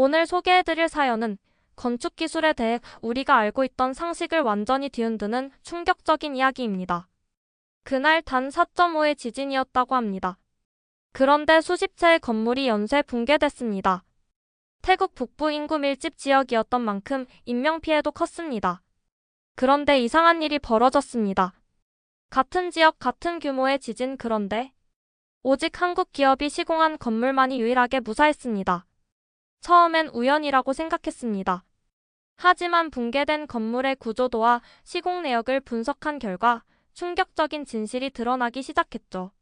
오늘 소개해드릴 사연은 건축 기술에 대해 우리가 알고 있던 상식을 완전히 뒤흔드는 충격적인 이야기입니다. 그날 단 4.5의 지진이었다고 합니다. 그런데 수십 채의 건물이 연쇄 붕괴됐습니다. 태국 북부 인구 밀집 지역이었던 만큼 인명피해도 컸습니다. 그런데 이상한 일이 벌어졌습니다. 같은 지역 같은 규모의 지진 그런데 오직 한국 기업이 시공한 건물만이 유일하게 무사했습니다. 처음엔 우연이라고 생각했습니다. 하지만 붕괴된 건물의 구조도와 시공 내역을 분석한 결과 충격적인 진실이 드러나기 시작했죠.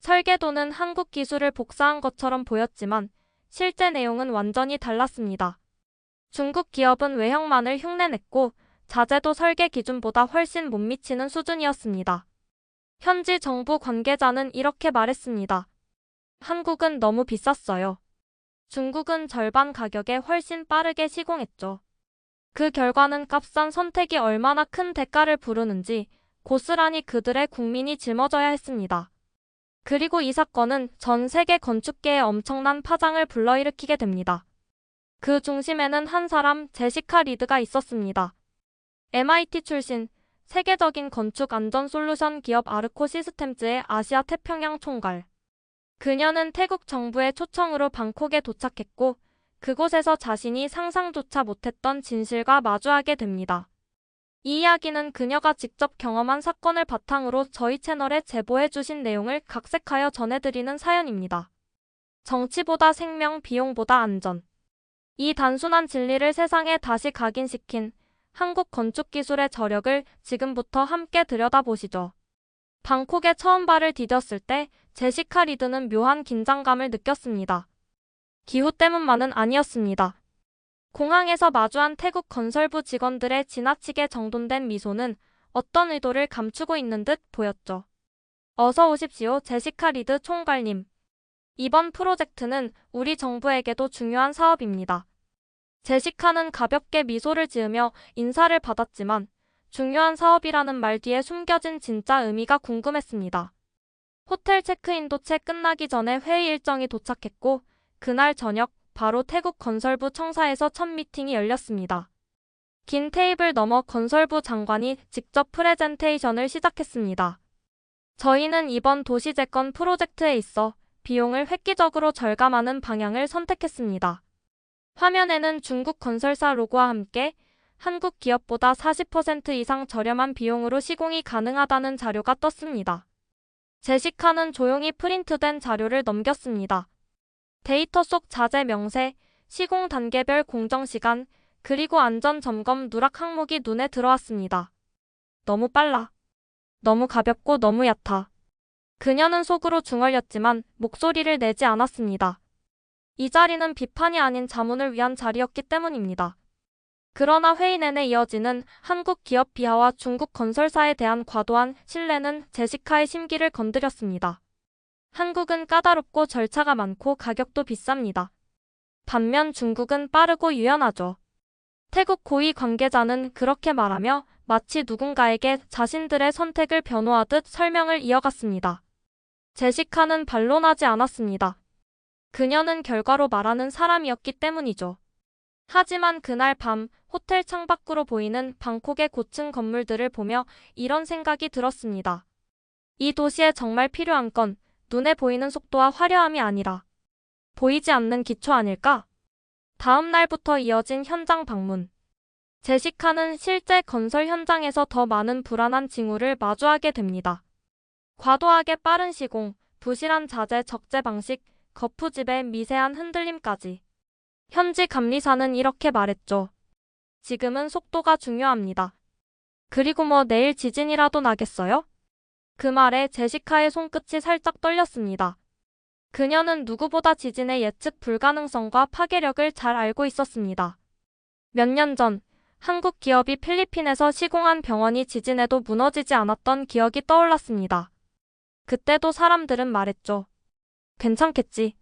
설계도는 한국 기술을 복사한 것처럼 보였지만 실제 내용은 완전히 달랐습니다. 중국 기업은 외형만을 흉내냈고 자재도 설계 기준보다 훨씬 못 미치는 수준이었습니다. 현지 정부 관계자는 이렇게 말했습니다. 한국은 너무 비쌌어요. 중국은 절반 가격에 훨씬 빠르게 시공했죠. 그 결과는 값싼 선택이 얼마나 큰 대가를 부르는지 고스란히 그들의 국민이 짊어져야 했습니다. 그리고 이 사건은 전 세계 건축계에 엄청난 파장을 불러일으키게 됩니다. 그 중심에는 한 사람 제시카 리드가 있었습니다. MIT 출신 세계적인 건축 안전 솔루션 기업 아르코 시스템즈의 아시아 태평양 총괄. 그녀는 태국 정부의 초청으로 방콕에 도착했고 그곳에서 자신이 상상조차 못했던 진실과 마주하게 됩니다. 이 이야기는 그녀가 직접 경험한 사건을 바탕으로 저희 채널에 제보해 주신 내용을 각색하여 전해드리는 사연입니다. 정치보다 생명, 비용보다 안전. 이 단순한 진리를 세상에 다시 각인시킨 한국 건축 기술의 저력을 지금부터 함께 들여다보시죠. 방콕에 처음 발을 디뎠을 때 제시카 리드는 묘한 긴장감을 느꼈습니다. 기후 때문만은 아니었습니다. 공항에서 마주한 태국 건설부 직원들의 지나치게 정돈된 미소는 어떤 의도를 감추고 있는 듯 보였죠. 어서 오십시오, 제시카 리드 총괄님. 이번 프로젝트는 우리 정부에게도 중요한 사업입니다. 제시카는 가볍게 미소를 지으며 인사를 받았지만 중요한 사업이라는 말 뒤에 숨겨진 진짜 의미가 궁금했습니다. 호텔 체크인도 채 끝나기 전에 회의 일정이 도착했고 그날 저녁 바로 태국 건설부 청사에서 첫 미팅이 열렸습니다. 긴 테이블 너머 건설부 장관이 직접 프레젠테이션을 시작했습니다. 저희는 이번 도시재건 프로젝트에 있어 비용을 획기적으로 절감하는 방향을 선택했습니다. 화면에는 중국 건설사 로고와 함께 한국 기업보다 40% 이상 저렴한 비용으로 시공이 가능하다는 자료가 떴습니다. 제시카는 조용히 프린트된 자료를 넘겼습니다. 데이터 속 자재 명세, 시공 단계별 공정 시간, 그리고 안전 점검 누락 항목이 눈에 들어왔습니다. 너무 빨라. 너무 가볍고 너무 얕아. 그녀는 속으로 중얼렸지만 목소리를 내지 않았습니다. 이 자리는 비판이 아닌 자문을 위한 자리였기 때문입니다. 그러나 회의 내내 이어지는 한국 기업 비하와 중국 건설사에 대한 과도한 신뢰는 제시카의 심기를 건드렸습니다. 한국은 까다롭고 절차가 많고 가격도 비쌉니다. 반면 중국은 빠르고 유연하죠. 태국 고위 관계자는 그렇게 말하며 마치 누군가에게 자신들의 선택을 변호하듯 설명을 이어갔습니다. 제시카는 반론하지 않았습니다. 그녀는 결과로 말하는 사람이었기 때문이죠. 하지만 그날 밤 호텔 창밖으로 보이는 방콕의 고층 건물들을 보며 이런 생각이 들었습니다. 이 도시에 정말 필요한 건 눈에 보이는 속도와 화려함이 아니라 보이지 않는 기초 아닐까? 다음 날부터 이어진 현장 방문. 제시카는 실제 건설 현장에서 더 많은 불안한 징후를 마주하게 됩니다. 과도하게 빠른 시공, 부실한 자재 적재 방식, 거푸집의 미세한 흔들림까지. 현지 감리사는 이렇게 말했죠. 지금은 속도가 중요합니다. 그리고 뭐 내일 지진이라도 나겠어요? 그 말에 제시카의 손끝이 살짝 떨렸습니다. 그녀는 누구보다 지진의 예측 불가능성과 파괴력을 잘 알고 있었습니다. 몇 년 전, 한국 기업이 필리핀에서 시공한 병원이 지진에도 무너지지 않았던 기억이 떠올랐습니다. 그때도 사람들은 말했죠. 괜찮겠지.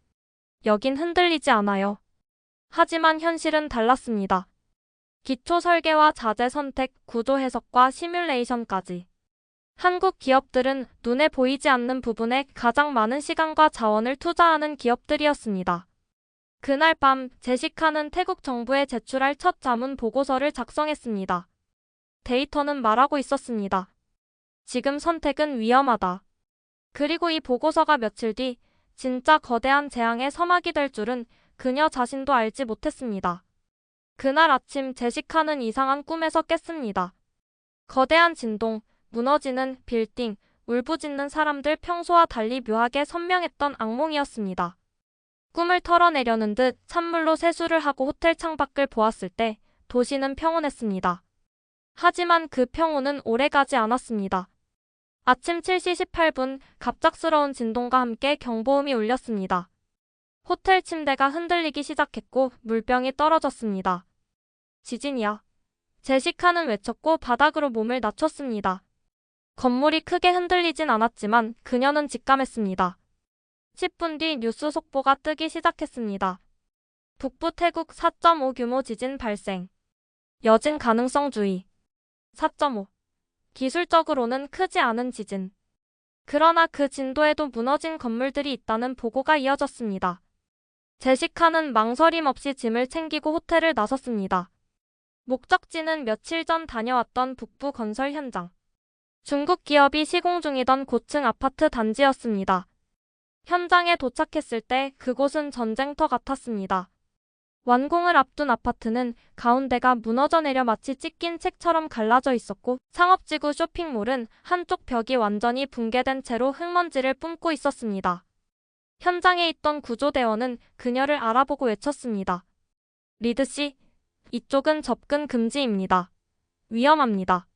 여긴 흔들리지 않아요. 하지만 현실은 달랐습니다. 기초 설계와 자재 선택, 구조 해석과 시뮬레이션까지. 한국 기업들은 눈에 보이지 않는 부분에 가장 많은 시간과 자원을 투자하는 기업들이었습니다. 그날 밤 제시카는 태국 정부에 제출할 첫 자문 보고서를 작성했습니다. 데이터는 말하고 있었습니다. 지금 선택은 위험하다. 그리고 이 보고서가 며칠 뒤 진짜 거대한 재앙의 서막이 될 줄은 그녀 자신도 알지 못했습니다. 그날 아침 제시카는 이상한 꿈에서 깼습니다. 거대한 진동, 무너지는 빌딩, 울부짖는 사람들 평소와 달리 묘하게 선명했던 악몽이었습니다. 꿈을 털어내려는 듯 찬물로 세수를 하고 호텔 창밖을 보았을 때 도시는 평온했습니다. 하지만 그 평온은 오래가지 않았습니다. 아침 7시 18분 갑작스러운 진동과 함께 경보음이 울렸습니다. 호텔 침대가 흔들리기 시작했고 물병이 떨어졌습니다. 지진이야. 제시카는 외쳤고 바닥으로 몸을 낮췄습니다. 건물이 크게 흔들리진 않았지만 그녀는 직감했습니다. 10분 뒤 뉴스 속보가 뜨기 시작했습니다. 북부 태국 4.5 규모 지진 발생. 여진 가능성 주의. 4.5. 기술적으로는 크지 않은 지진. 그러나 그 진도에도 무너진 건물들이 있다는 보고가 이어졌습니다. 제시카는 망설임 없이 짐을 챙기고 호텔을 나섰습니다. 목적지는 며칠 전 다녀왔던 북부 건설 현장. 중국 기업이 시공 중이던 고층 아파트 단지였습니다. 현장에 도착했을 때 그곳은 전쟁터 같았습니다. 완공을 앞둔 아파트는 가운데가 무너져 내려 마치 찢긴 책처럼 갈라져 있었고 상업지구 쇼핑몰은 한쪽 벽이 완전히 붕괴된 채로 흙먼지를 뿜고 있었습니다. 현장에 있던 구조대원은 그녀를 알아보고 외쳤습니다. 리드 씨, 이쪽은 접근 금지입니다. 위험합니다.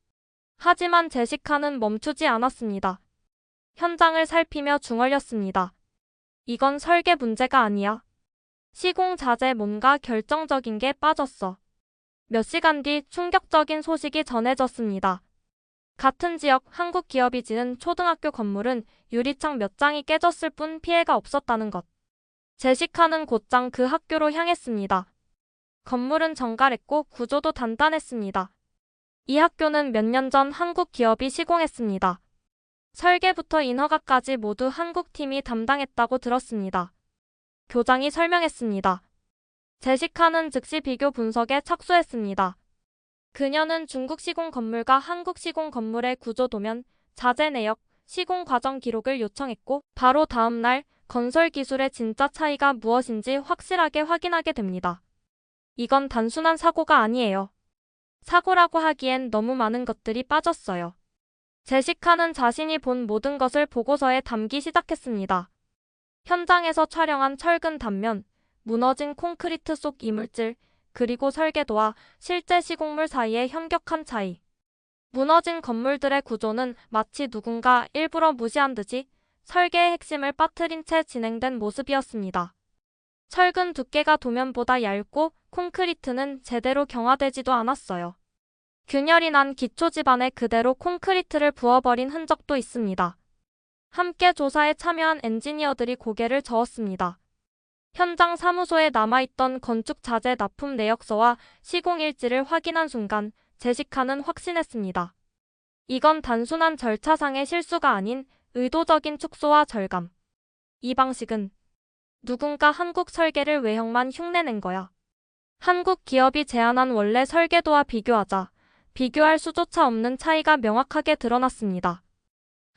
하지만 제시카는 멈추지 않았습니다. 현장을 살피며 중얼렸습니다. 이건 설계 문제가 아니야. 시공 자재 뭔가 결정적인 게 빠졌어. 몇 시간 뒤 충격적인 소식이 전해졌습니다. 같은 지역 한국 기업이 지은 초등학교 건물은 유리창 몇 장이 깨졌을 뿐 피해가 없었다는 것. 제시카는 곧장 그 학교로 향했습니다. 건물은 정갈했고 구조도 단단했습니다. 이 학교는 몇 년 전 한국 기업이 시공했습니다. 설계부터 인허가까지 모두 한국 팀이 담당했다고 들었습니다. 교장이 설명했습니다. 제시카는 즉시 비교 분석에 착수했습니다. 그녀는 중국 시공 건물과 한국 시공 건물의 구조 도면, 자재 내역, 시공 과정 기록을 요청했고 바로 다음 날 건설 기술의 진짜 차이가 무엇인지 확실하게 확인하게 됩니다. 이건 단순한 사고가 아니에요. 사고라고 하기엔 너무 많은 것들이 빠졌어요. 제시카는 자신이 본 모든 것을 보고서에 담기 시작했습니다. 현장에서 촬영한 철근 단면, 무너진 콘크리트 속 이물질, 그리고 설계도와 실제 시공물 사이의 현격한 차이. 무너진 건물들의 구조는 마치 누군가 일부러 무시한 듯이 설계의 핵심을 빠뜨린 채 진행된 모습이었습니다. 철근 두께가 도면보다 얇고 콘크리트는 제대로 경화되지도 않았어요. 균열이 난 기초 집안에 그대로 콘크리트를 부어버린 흔적도 있습니다. 함께 조사에 참여한 엔지니어들이 고개를 저었습니다. 현장 사무소에 남아있던 건축 자재 납품 내역서와 시공 일지를 확인한 순간 제시카는 확신했습니다. 이건 단순한 절차상의 실수가 아닌 의도적인 축소와 절감. 이 방식은 누군가 한국 설계를 외형만 흉내낸 거야. 한국 기업이 제안한 원래 설계도와 비교하자 비교할 수조차 없는 차이가 명확하게 드러났습니다.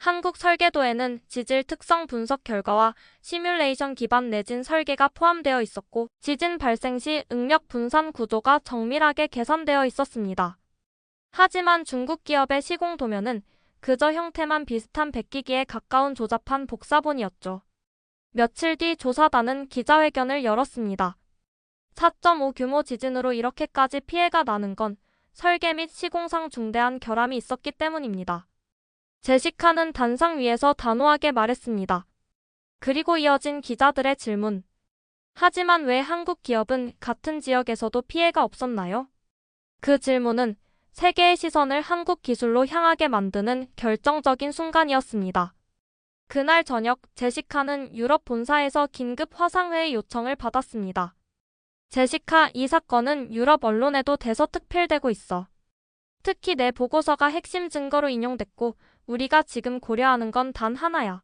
한국 설계도에는 지질 특성 분석 결과와 시뮬레이션 기반 내진 설계가 포함되어 있었고 지진 발생 시 응력 분산 구조가 정밀하게 계산되어 있었습니다. 하지만 중국 기업의 시공 도면은 그저 형태만 비슷한 백기기에 가까운 조잡한 복사본이었죠. 며칠 뒤 조사단은 기자회견을 열었습니다. 4.5 규모 지진으로 이렇게까지 피해가 나는 건 설계 및 시공상 중대한 결함이 있었기 때문입니다. 제시카는 단상 위에서 단호하게 말했습니다. 그리고 이어진 기자들의 질문. 하지만 왜 한국 기업은 같은 지역에서도 피해가 없었나요? 그 질문은 세계의 시선을 한국 기술로 향하게 만드는 결정적인 순간이었습니다. 그날 저녁 제시카는 유럽 본사에서 긴급 화상회의 요청을 받았습니다. 제시카 이 사건은 유럽 언론에도 대서특필되고 있어. 특히 내 보고서가 핵심 증거로 인용됐고 우리가 지금 고려하는 건 단 하나야.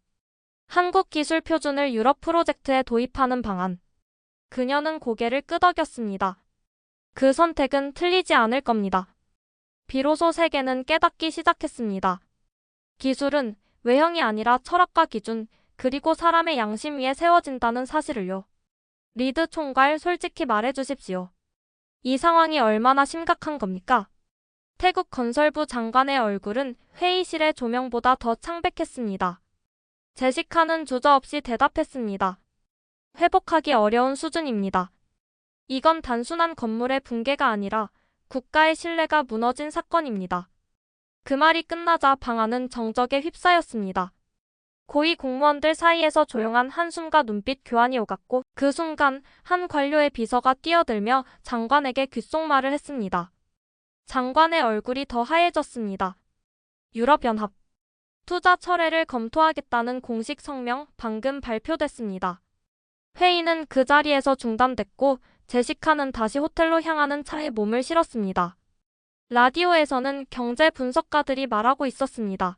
한국 기술 표준을 유럽 프로젝트에 도입하는 방안. 그녀는 고개를 끄덕였습니다. 그 선택은 틀리지 않을 겁니다. 비로소 세계는 깨닫기 시작했습니다. 기술은 외형이 아니라 철학과 기준, 그리고 사람의 양심 위에 세워진다는 사실을요. 리드 총괄 솔직히 말해주십시오. 이 상황이 얼마나 심각한 겁니까? 태국 건설부 장관의 얼굴은 회의실의 조명보다 더 창백했습니다. 제시카는 주저없이 대답했습니다. 회복하기 어려운 수준입니다. 이건 단순한 건물의 붕괴가 아니라 국가의 신뢰가 무너진 사건입니다. 그 말이 끝나자 방안은 정적에 휩싸였습니다. 고위 공무원들 사이에서 조용한 한숨과 눈빛 교환이 오갔고 그 순간 한 관료의 비서가 뛰어들며 장관에게 귓속말을 했습니다. 장관의 얼굴이 더 하얘졌습니다. 유럽연합 투자 철회를 검토하겠다는 공식 성명 방금 발표됐습니다. 회의는 그 자리에서 중단됐고 제시카는 다시 호텔로 향하는 차에 몸을 실었습니다. 라디오에서는 경제 분석가들이 말하고 있었습니다.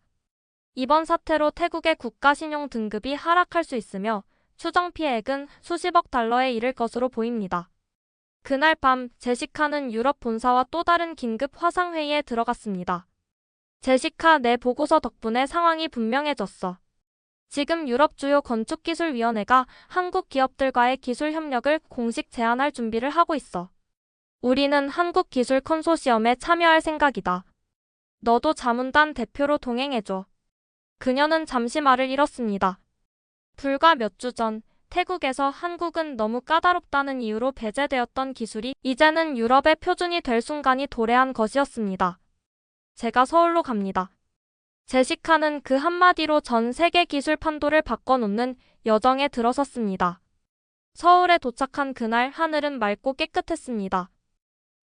이번 사태로 태국의 국가 신용 등급이 하락할 수 있으며 추정 피해액은 수십억 달러에 이를 것으로 보입니다. 그날 밤 제시카는 유럽 본사와 또 다른 긴급 화상회의에 들어갔습니다. 제시카 내 보고서 덕분에 상황이 분명해졌어. 지금 유럽 주요 건축기술위원회가 한국 기업들과의 기술 협력을 공식 제안할 준비를 하고 있어. 우리는 한국 기술 컨소시엄에 참여할 생각이다. 너도 자문단 대표로 동행해줘. 그녀는 잠시 말을 잃었습니다. 불과 몇 주 전 태국에서 한국은 너무 까다롭다는 이유로 배제되었던 기술이 이제는 유럽의 표준이 될 순간이 도래한 것이었습니다. 제가 서울로 갑니다. 제시카는 그 한마디로 전 세계 기술 판도를 바꿔놓는 여정에 들어섰습니다. 서울에 도착한 그날 하늘은 맑고 깨끗했습니다.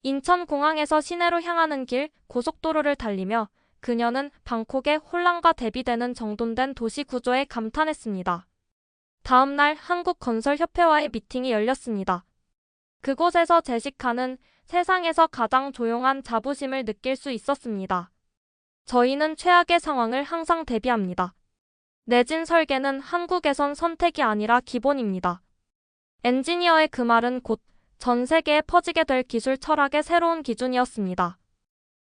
인천공항에서 시내로 향하는 길 고속도로를 달리며 그녀는 방콕의 혼란과 대비되는 정돈된 도시 구조에 감탄했습니다. 다음 날 한국건설협회와의 미팅이 열렸습니다. 그곳에서 제시카는 세상에서 가장 조용한 자부심을 느낄 수 있었습니다. 저희는 최악의 상황을 항상 대비합니다. 내진 설계는 한국에선 선택이 아니라 기본입니다. 엔지니어의 그 말은 곧 전 세계에 퍼지게 될 기술 철학의 새로운 기준이었습니다.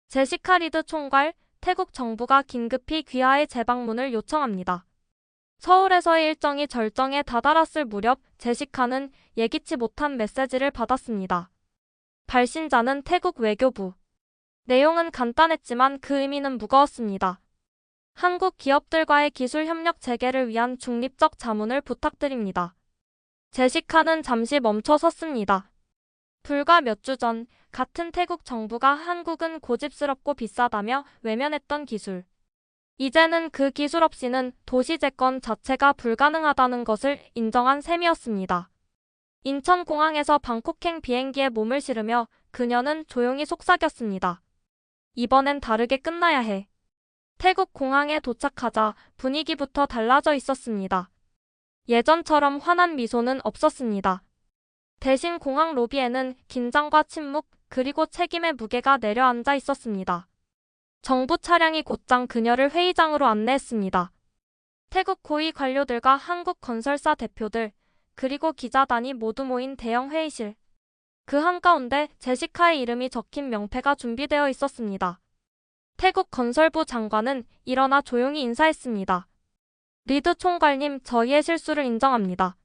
제시카 리드 총괄, 태국 정부가 긴급히 귀하의 재방문을 요청합니다. 서울에서의 일정이 절정에 다다랐을 무렵 제시카는 예기치 못한 메시지를 받았습니다. 발신자는 태국 외교부. 내용은 간단했지만 그 의미는 무거웠습니다. 한국 기업들과의 기술 협력 재개를 위한 중립적 자문을 부탁드립니다. 제시카는 잠시 멈춰 섰습니다. 불과 몇 주 전 같은 태국 정부가 한국은 고집스럽고 비싸다며 외면했던 기술. 이제는 그 기술 없이는 도시 재건 자체가 불가능하다는 것을 인정한 셈이었습니다. 인천공항에서 방콕행 비행기에 몸을 실으며 그녀는 조용히 속삭였습니다. 이번엔 다르게 끝나야 해. 태국 공항에 도착하자 분위기부터 달라져 있었습니다. 예전처럼 환한 미소는 없었습니다. 대신 공항 로비에는 긴장과 침묵, 그리고 책임의 무게가 내려앉아 있었습니다. 정부 차량이 곧장 그녀를 회의장으로 안내했습니다. 태국 고위 관료들과 한국 건설사 대표들, 그리고 기자단이 모두 모인 대형 회의실. 그 한가운데 제시카의 이름이 적힌 명패가 준비되어 있었습니다. 태국 건설부 장관은 일어나 조용히 인사했습니다. 리드 총괄님, 저희의 실수를 인정합니다.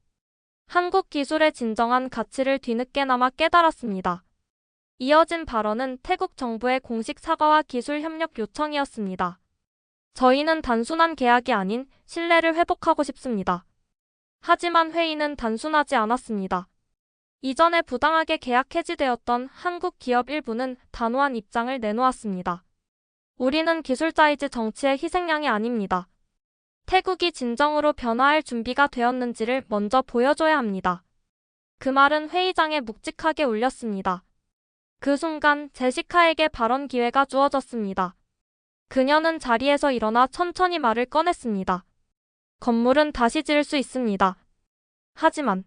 한국 기술의 진정한 가치를 뒤늦게나마 깨달았습니다. 이어진 발언은 태국 정부의 공식 사과와 기술 협력 요청이었습니다. 저희는 단순한 계약이 아닌 신뢰를 회복하고 싶습니다. 하지만 회의는 단순하지 않았습니다. 이전에 부당하게 계약 해지되었던 한국 기업 일부는 단호한 입장을 내놓았습니다. 우리는 기술자이지 정치의 희생양이 아닙니다. 태국이 진정으로 변화할 준비가 되었는지를 먼저 보여줘야 합니다. 그 말은 회의장에 묵직하게 울렸습니다. 그 순간 제시카에게 발언 기회가 주어졌습니다. 그녀는 자리에서 일어나 천천히 말을 꺼냈습니다. 건물은 다시 지을 수 있습니다. 하지만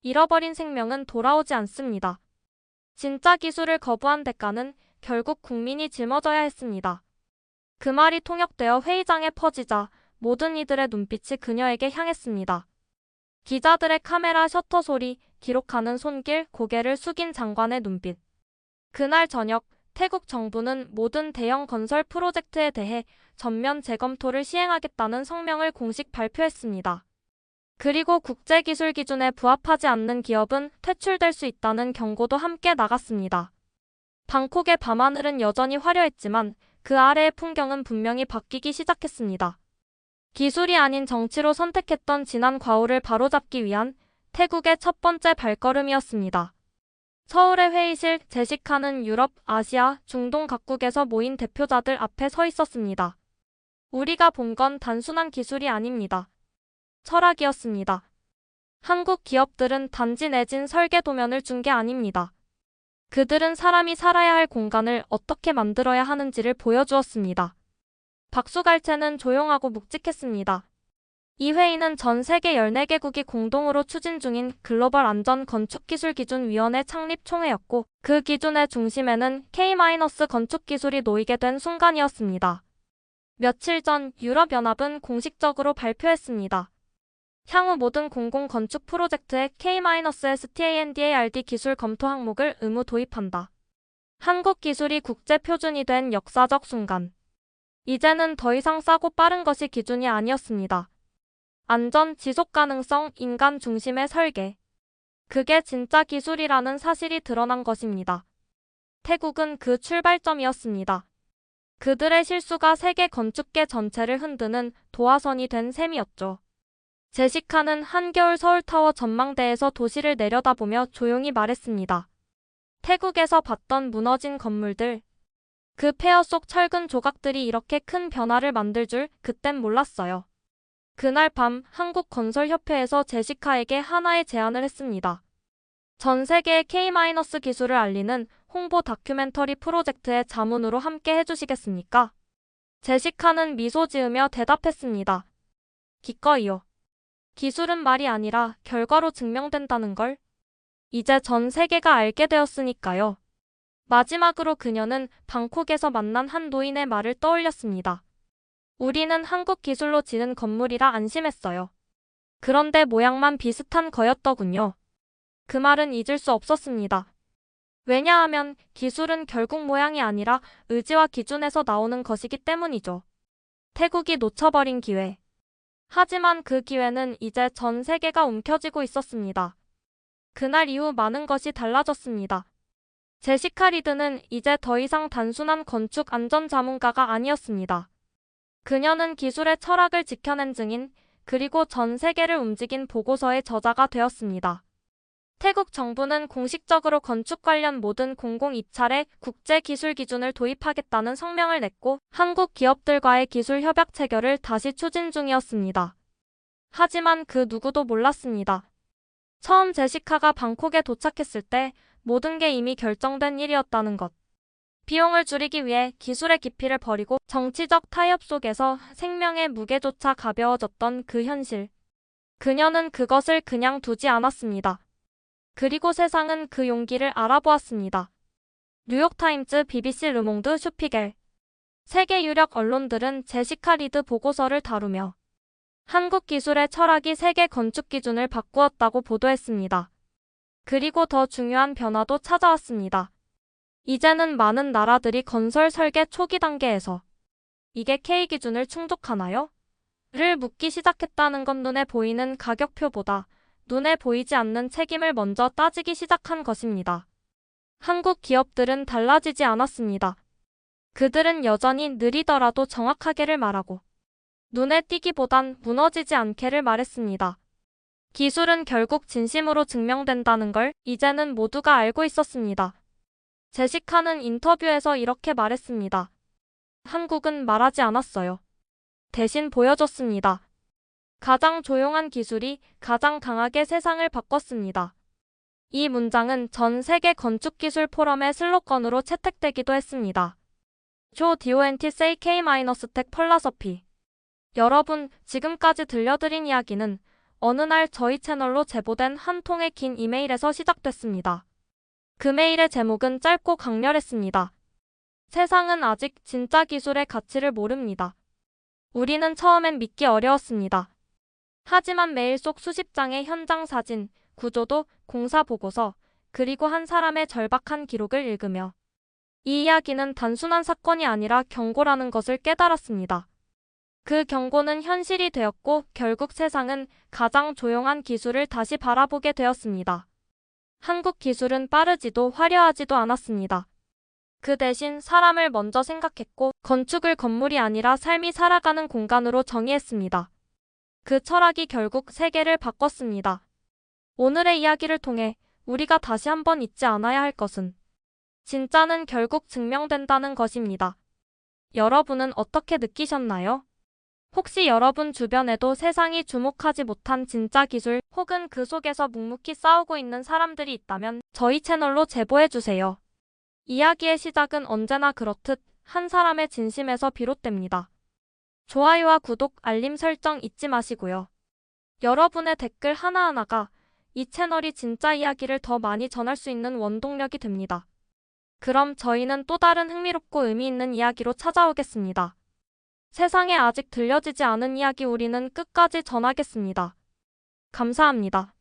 잃어버린 생명은 돌아오지 않습니다. 진짜 기술을 거부한 대가는 결국 국민이 짊어져야 했습니다. 그 말이 통역되어 회의장에 퍼지자 모든 이들의 눈빛이 그녀에게 향했습니다. 기자들의 카메라 셔터 소리, 기록하는 손길, 고개를 숙인 장관의 눈빛. 그날 저녁, 태국 정부는 모든 대형 건설 프로젝트에 대해 전면 재검토를 시행하겠다는 성명을 공식 발표했습니다. 그리고 국제기술 기준에 부합하지 않는 기업은 퇴출될 수 있다는 경고도 함께 나갔습니다. 방콕의 밤하늘은 여전히 화려했지만 그 아래의 풍경은 분명히 바뀌기 시작했습니다. 기술이 아닌 정치로 선택했던 지난 과오를 바로잡기 위한 태국의 첫 번째 발걸음이었습니다. 서울의 회의실 제시카는 유럽, 아시아, 중동 각국에서 모인 대표자들 앞에 서 있었습니다. 우리가 본 건 단순한 기술이 아닙니다. 철학이었습니다. 한국 기업들은 단지 내진 설계 도면을 준 게 아닙니다. 그들은 사람이 살아야 할 공간을 어떻게 만들어야 하는지를 보여주었습니다. 박수갈채는 조용하고 묵직했습니다. 이 회의는 전 세계 14개국이 공동으로 추진 중인 글로벌 안전 건축 기술 기준 위원회 창립 총회였고 그 기준의 중심에는 K- 건축 기술이 놓이게 된 순간이었습니다. 며칠 전 유럽연합은 공식적으로 발표했습니다. 향후 모든 공공 건축 프로젝트에 K-STANDARD 기술 검토 항목을 의무 도입한다. 한국 기술이 국제 표준이 된 역사적 순간. 이제는 더 이상 싸고 빠른 것이 기준이 아니었습니다. 안전, 지속 가능성, 인간 중심의 설계. 그게 진짜 기술이라는 사실이 드러난 것입니다. 태국은 그 출발점이었습니다. 그들의 실수가 세계 건축계 전체를 흔드는 도화선이 된 셈이었죠. 제시카는 한겨울 서울타워 전망대에서 도시를 내려다보며 조용히 말했습니다. 태국에서 봤던 무너진 건물들. 그 폐허 속 철근 조각들이 이렇게 큰 변화를 만들 줄 그땐 몰랐어요. 그날 밤 한국건설협회에서 제시카에게 하나의 제안을 했습니다. 전 세계의 K- 기술을 알리는 홍보 다큐멘터리 프로젝트의 자문으로 함께 해주시겠습니까? 제시카는 미소 지으며 대답했습니다. 기꺼이요. 기술은 말이 아니라 결과로 증명된다는 걸 이제 전 세계가 알게 되었으니까요. 마지막으로 그녀는 방콕에서 만난 한 노인의 말을 떠올렸습니다. 우리는 한국 기술로 지은 건물이라 안심했어요. 그런데 모양만 비슷한 거였더군요. 그 말은 잊을 수 없었습니다. 왜냐하면 기술은 결국 모양이 아니라 의지와 기준에서 나오는 것이기 때문이죠. 태국이 놓쳐버린 기회. 하지만 그 기회는 이제 전 세계가 움켜쥐고 있었습니다. 그날 이후 많은 것이 달라졌습니다. 제시카 리드는 이제 더 이상 단순한 건축 안전 자문가가 아니었습니다. 그녀는 기술의 철학을 지켜낸 증인, 그리고 전 세계를 움직인 보고서의 저자가 되었습니다. 태국 정부는 공식적으로 건축 관련 모든 공공 입찰에 국제 기술 기준을 도입하겠다는 성명을 냈고 한국 기업들과의 기술 협약 체결을 다시 추진 중이었습니다. 하지만 그 누구도 몰랐습니다. 처음 제시카가 방콕에 도착했을 때 모든 게 이미 결정된 일이었다는 것. 비용을 줄이기 위해 기술의 깊이를 버리고 정치적 타협 속에서 생명의 무게조차 가벼워졌던 그 현실. 그녀는 그것을 그냥 두지 않았습니다. 그리고 세상은 그 용기를 알아보았습니다. 뉴욕타임즈, BBC 르몽드, 슈피겔. 세계 유력 언론들은 제시카 리드 보고서를 다루며 한국 기술의 철학이 세계 건축 기준을 바꾸었다고 보도했습니다. 그리고 더 중요한 변화도 찾아왔습니다. 이제는 많은 나라들이 건설 설계 초기 단계에서 이게 K 기준을 충족하나요? 를 묻기 시작했다는 건 눈에 보이는 가격표보다 눈에 보이지 않는 책임을 먼저 따지기 시작한 것입니다. 한국 기업들은 달라지지 않았습니다. 그들은 여전히 느리더라도 정확하게를 말하고 눈에 띄기보단 무너지지 않게를 말했습니다. 기술은 결국 진심으로 증명된다는 걸 이제는 모두가 알고 있었습니다. 제시카는 인터뷰에서 이렇게 말했습니다. 한국은 말하지 않았어요. 대신 보여줬습니다. 가장 조용한 기술이 가장 강하게 세상을 바꿨습니다. 이 문장은 전 세계 건축기술 포럼의 슬로건으로 채택되기도 했습니다. 조 디오엔티 K-텍 펄라서피 여러분, 지금까지 들려드린 이야기는 어느 날 저희 채널로 제보된 한 통의 긴 이메일에서 시작됐습니다. 그 메일의 제목은 짧고 강렬했습니다. 세상은 아직 진짜 기술의 가치를 모릅니다. 우리는 처음엔 믿기 어려웠습니다. 하지만 메일 속 수십 장의 현장 사진, 구조도, 공사 보고서, 그리고 한 사람의 절박한 기록을 읽으며 이 이야기는 단순한 사건이 아니라 경고라는 것을 깨달았습니다. 그 경고는 현실이 되었고 결국 세상은 가장 조용한 기술을 다시 바라보게 되었습니다. 한국 기술은 빠르지도 화려하지도 않았습니다. 그 대신 사람을 먼저 생각했고 건축을 건물이 아니라 삶이 살아가는 공간으로 정의했습니다. 그 철학이 결국 세계를 바꿨습니다. 오늘의 이야기를 통해 우리가 다시 한번 잊지 않아야 할 것은 진짜는 결국 증명된다는 것입니다. 여러분은 어떻게 느끼셨나요? 혹시 여러분 주변에도 세상이 주목하지 못한 진짜 기술 혹은 그 속에서 묵묵히 싸우고 있는 사람들이 있다면 저희 채널로 제보해 주세요. 이야기의 시작은 언제나 그렇듯 한 사람의 진심에서 비롯됩니다. 좋아요와 구독, 알림 설정 잊지 마시고요. 여러분의 댓글 하나하나가 이 채널이 진짜 이야기를 더 많이 전할 수 있는 원동력이 됩니다. 그럼 저희는 또 다른 흥미롭고 의미 있는 이야기로 찾아오겠습니다. 세상에 아직 들려지지 않은 이야기 우리는 끝까지 전하겠습니다. 감사합니다.